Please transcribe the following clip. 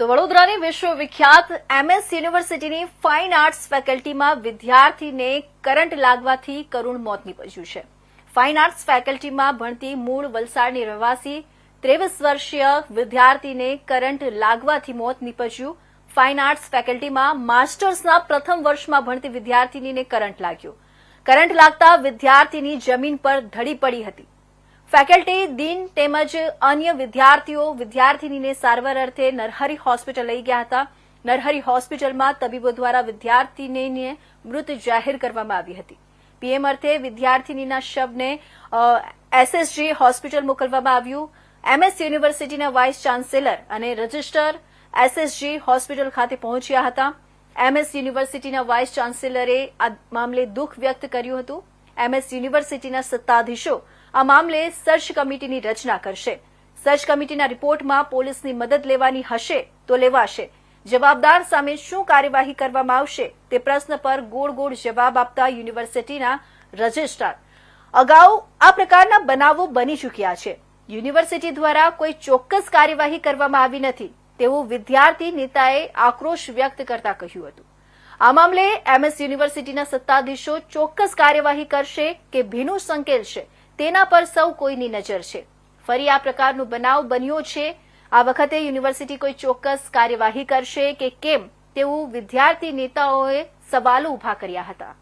તો વડોદરાની વિશ્વવિખ્યાત એમએસ યુનિવર્સિટીની ફાઇન આર્ટ્સ ફેકલ્ટીમાં વિદ્યાર્થીને કરંટ લાગવાથી કરુણ મોત નીપજ્યું છે. ફાઇન આર્ટ્સ ફેકલ્ટીમાં ભણતી મૂળ વલસાડની રહેવાસી ત્રેવીસ વર્ષીય વિદ્યાર્થીને કરંટ લાગવાથી મોત નીપજ્યું. ફાઇન આર્ટ્સ ફેકલ્ટીમાં માસ્ટર્સના પ્રથમ વર્ષમાં ભણતી વિદ્યાર્થીનીને કરંટ લાગ્યો. કરંટ લાગતા વિદ્યાર્થીની જમીન પર ધડી પડી હતી. ફેકલ્ટી, દીન તેમજ અન્ય વિદ્યાર્થીઓ, વિદ્યાર્થીનીને સારવાર અર્થે નરહરી હોસ્પિટલ લઈ ગયા હતા. નરહરી હોસ્પિટલમાં તબીબો દ્વારા વિદ્યાર્થીનીને મૃત જાહેર કરવામાં આવી હતી. પીએમ અર્થે વિદ્યાર્થીનીના શવને એસએસજી હોસ્પિટલ મોકલવામાં આવ્યું. એમએસ યુનિવર્સિટીના વાઇસ ચાન્સેલર અને રજિસ્ટર એસએસજી હોસ્પિટલ ખાતે પહોંચ્યા હતા. એમએસ યુનિવર્સિટીના વાઇસ ચાન્સેલરે આ મામલે દુઃખ વ્યક્ત કર્યું હતું. એમએસ યુનિવર્સિટીના સત્તાધીશો આ મામલે સર્ચ કમિટીની રચના કરશે. સર્ચ કમિટીના રિપોર્ટમાં પોલીસની મદદ લેવાની હશે તો લેવાશે. જવાબદાર સામે શું કાર્યવાહી કરવામાં આવશે તે પ્રશ્ન પર ગોળ ગોળ જવાબ આપતા યુનિવર્સિટીના રજિસ્ટ્રાર. અગાઉ આ પ્રકારના બનાવો બની ચૂક્યા છે. યુનિવર્સિટી દ્વારા કોઈ ચોક્કસ કાર્યવાહી કરવામાં આવી નથી તેવું વિદ્યાર્થી નેતાએ આક્રોશ વ્યક્ત કરતા કહ્યું હતું. આ મામલે એમએસ યુનિવર્સિટીના સત્તાધીશો ચોક્કસ કાર્યવાહી કરશે કે ભીનું સંકેલશે તેના પર સૌ કોઈની નજર છે. ફરી આ પ્રકારનો બનાવ બન્યો છે. આ વખતે યુનિવર્સિટી કોઈ ચોક્કસ કાર્યવાહી કરશે કે કેમ તેવું વિદ્યાર્થી નેતાઓએ સવાલો ઊભા કર્યા હતા.